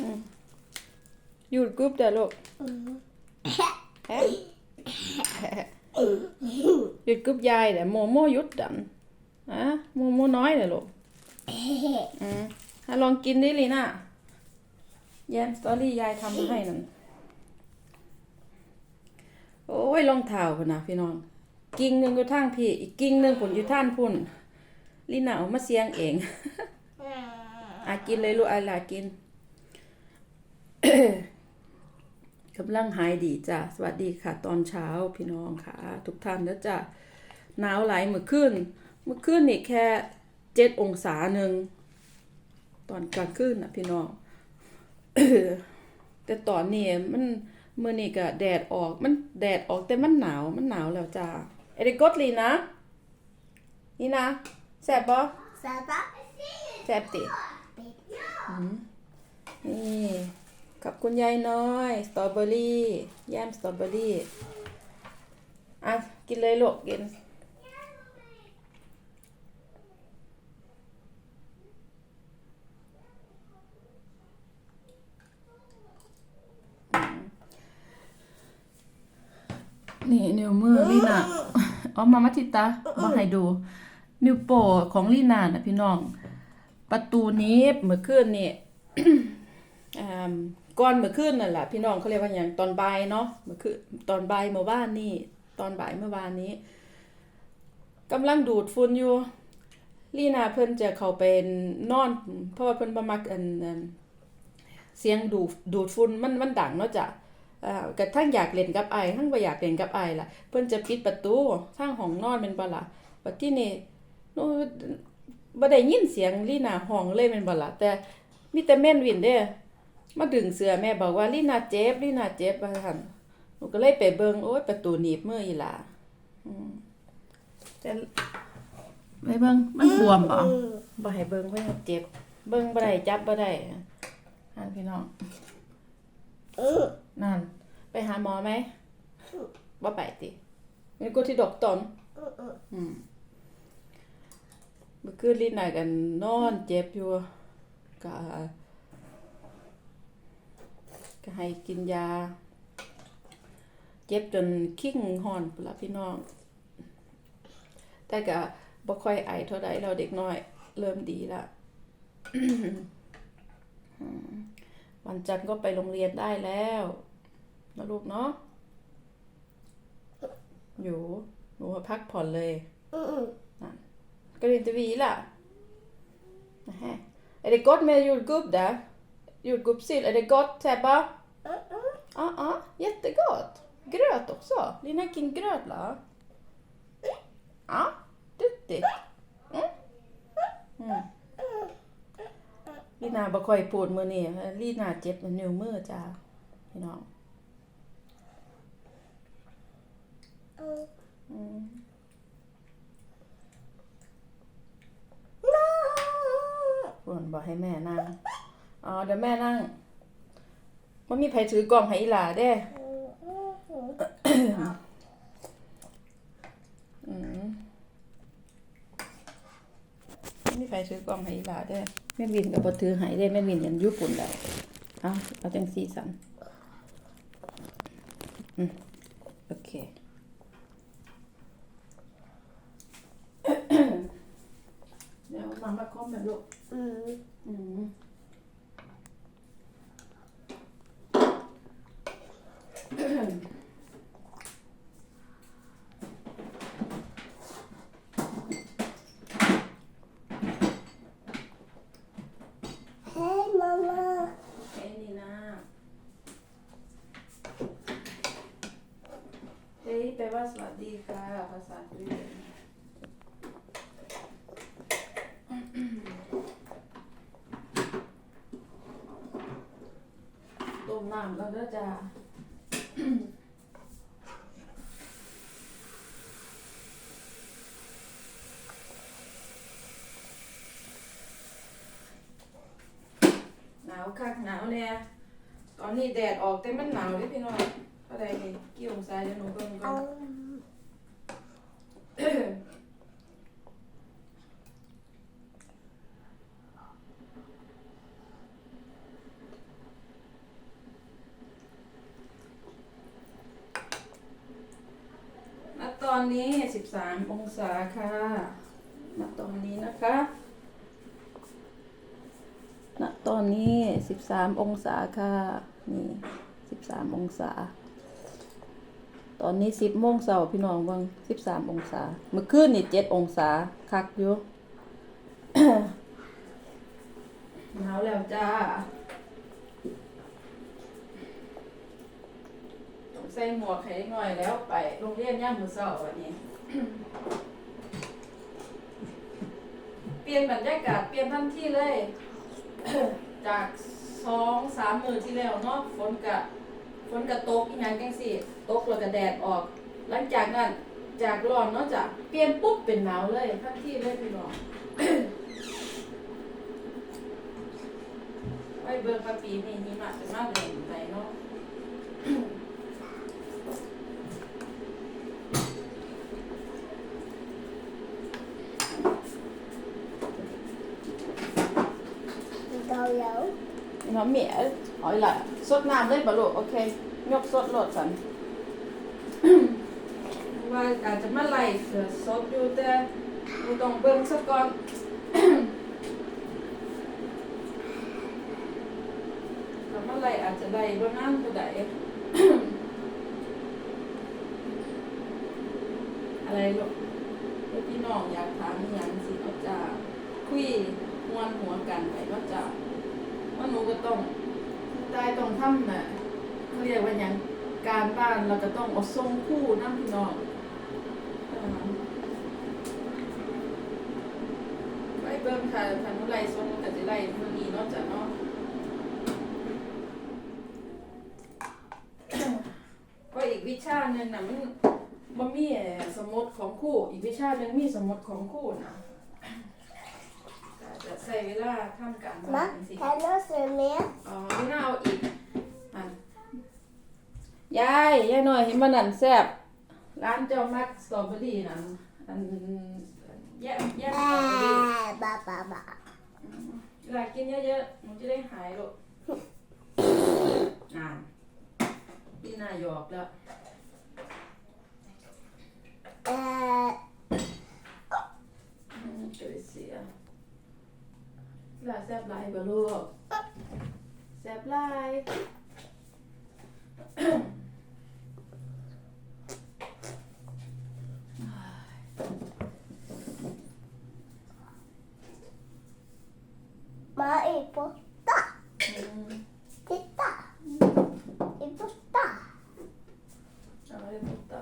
อืมหยุดกรุ๊ปเด้อลูกฮะหยุดกรุ๊ปยายเด้อโมโมหยุดดันอะโมโมน้อยเด้อลูกอืมให้ลองกินดิลีน่าแยมสตอรี่ยายทำมาให้นั่น โอ้ยรองเท้าพุ่นนะพี่น้อง กิ่งหนึ่งอยู่ทางพี่ อีกกิ่งหนึ่งผลอยู่ท่านพุ่นลีน่าเอามาเสียงเอง อากินเลยลูกอาลากิน กำลังหายดีจ้ะสวัสดีค่ะ ตอนเช้าพี่น้องค่ะ ทุกท่านนะจ้ะหนาวไหลายเมื่อคืนเมื่อคืนนี่แค่เจ็ดองศาหนึ่งตอนกลางคืนนะพี่น้องแต่ตอนนี้มันเมื่อนี่ก็แดดออกมันแดดออกแต่มันหนาวมันหนาวแล้วจ้าเอริกดลีนะนี่นะแสบปะ Sätta. แสบติอืมนี่ กับคุณยายน้อยสตรอเบอรี่แยมสตรอเบอรี่อะกินเลยลูกกินนี่นิ้วมือลีน่าเอามามาทิตามาให้ดู นิ้วโป้ของลีน่านะพี่น้อง ประตูนี้เมื่อคืนนี่อ่า ก่อนเมื่อคืนนั่นแหละพี่น้องเขาเรียกว่าอย่างตอนบ่ายเนาะเมื่อคืนตอนบ่ายเมื่อวานนี่ตอนบ่ายเมื่อวานนี้กำลังดูดฝุ่นอยู่ลีน่าเพิ่นจะเข้าไปนอน เพราะว่าเพิ่นบ่มักอันเสียงดูดดูดฝุ่นมันมันดังเนาะจ้ะอ่ากระทั่งอยากเล่นกับไอทั้งบ่อยากเล่นกับไอล่ะ เพิ่นจะปิดประตูทางห้องนอนแม่นบ่ล่ะบัดที่นี่นูบ่ได้ยินเสียงลีน่าห้องเลยแม่นบ่ล่ะแต่มีแต่แม่นวินเด้ มาดึงเสื้อแม่บอกว่าลีน่าเจ็บลีน่าเจ็บว่าซั่นหนูก็เลยไปเบิ่งโอ๊ยประตูหนีบมืออีหล่ะอืมแต่ไปเบิ่งมันบวมบ่บ่ให้เบิ่งเพราะว่าเจ็บ เบิ่งบ่ได้จับบ่ได้อ่านพี่น้องนั่น ไปหาหมอไหมว่าไปติงั้นกูที่ดอกตอนอืมเมื่อคืนลิ้นหน่อยกันนอนเจ็บอยู่ก็ ก็ให้กินยา เจ็บจนคิ้งหอนพุ่นละพี่น้อง แต่ก็บ่ค่อยไอเท่าใดเราเด็กน้อย เริ่มดีละวันจันทร์ก็ไปโรงเรียนได้แล้วนะลูกเนาะอยู่หนูพักผ่อนเลยนั่นก็เรียนทีวีล่ะนะฮะ Är det gott med jordgubb där? Jordgubbssill, är det gott Sebba? Ja, ja, jättegott. Gröt också. Lina kin gröt la? Ja, duktigt. Mm. Mm. ลีนาบ่ค่อยพูดมื้อนี้ลีนาเจ็บนิ้วมือจ้าพี่น้องอืมปวนบอกให้แม่นั่ง อ๋อเดี๋ยวแม่นั่งมันมีไผถือกล่องให้อีหลาเด้อืมมีไผถือกล่องให้อีหลาเด้แม่วินก็บ่ถือให้เด้แม่วินยังอยู่ปุ่นแล้วเอาเอาจังซี่สั่นอืมโอเค เดี๋ยวมามาคอมแบบลูก อืมเฮ้นี่นะเฮ้ยแปลว่าสวัสดีค่ะ ภาษาอังกฤษามน้ำแล้วก็จะหนาวคักหนาวแน่ตอนนี้แดดออกแต่มันหนาวเลยพี่น้องเท่าไหรนี่กี่องศาเดี๋ยวหนูเบิ่งก่อน อ อ นี้สิบสามองศาค่ะณตอนนี้นะคะณตอนนี้สิบสามองศาค่ะ นี่สิบสามองศา ตอนนี้สิบโมงเสาร์พี่น้องเบิ่งสิบสามองศา เมื่อคืนนี่เจ็ดองศา คักอยู่หนาวแล้วจ้าต้อง ใส่หมวกให้หน่อยแล้วไปโรงเรียนย่ามมือเสาร์วันนี้ เปลี่ยนบรรยากาศเปลี่ยนทันทีเลย จากสองสามมือที่แล้วเนาะฝนกะฝนกะตกอีหยังจังสิตกแล้วก็แดดออก หลังจากนั้นจากร้อนเนาะจะเปลี่ยนปุ๊บเป็นหนาวเลยทันทีเลยพี่น้องไวเบิ่งว่าปีนี้หิมะจะมาแรงไหนเนาะ น้องเมียหอยละสดน้ำได้บ่ลูกโอเค ยกสดโหลดสันว่าอาจจะมาไล่เสือสดอยู่แต่บ่ต้องเบิ่งซะก่อนถ้ามาไล่อาจจะไล่บ่นานผู้ใดอะไรลูกพี่น้องอยากถามอย่างสิเนาะจ้าคุยมวนหัวกันไปเนาะจ้า ว่าหนูก็ต้องตายต้องทำน่ะเขาเรียกว่าหยังการบ้านเราก็ต้องเอาทรงคู่นํพี่น้องไว้เบิ่งค่ะคันว่าไล่ทรงก็สิไล่มื้อนี้นาะจ้ะเนาะก็อีกวิชาหนึ่งนะมันบ่มีสมุดของคู่ อีกวิชาหนึ่งมีสมุดของคู่นะ ใช้เวลาทำการบ้าน má สิ thấy nó sờ mé อ๋อนี่น่าเอาอีกอะยายยายหน่อยเห็นมันนั่นแซ่บร้านเจ้ามักสตรอเบอรี่นั่นอันแยกแยกสตรอเบอรี่ à bà bà bà เวลากินเยอะๆมันจะได้หายลูกอ่านพี่นายหยอกแล้ว à อืมเกิดเสีย ลาแซบลายบ่ลูกแซบลาย má y bố ta อืม tí ta y bố ta เอาเลยปุ๊บต่อ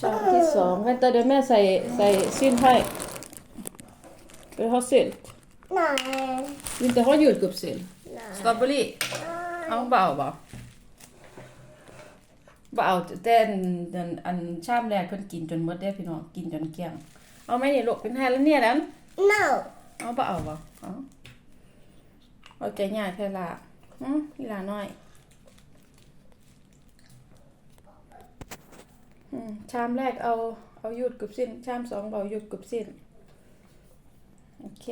จาน ที่สองกันแต่เดี๋ยวแม่ใส่ใส่สิ้นให้ไปเขาสิล này วินแต่เขาหยุดกับสิล này สตรอเบอรี่เอาเบเอาบ่บ่เอาแต่อันอันอันชามแรกเพิ่นกินจนหมดเด้อพี่น้องกินจนเกลี้ยง เอาไหมนี่ลูกเป็นไฮแล้วเนี่ยนั้น no เอาบ่เอาบ่เอาเอาใจยากแท้ละอืออีหลาน้อย อืมชามแรกเอา เอาหยุดกับสิ้นชามสองเบาหยุดกับสิ้น โอเค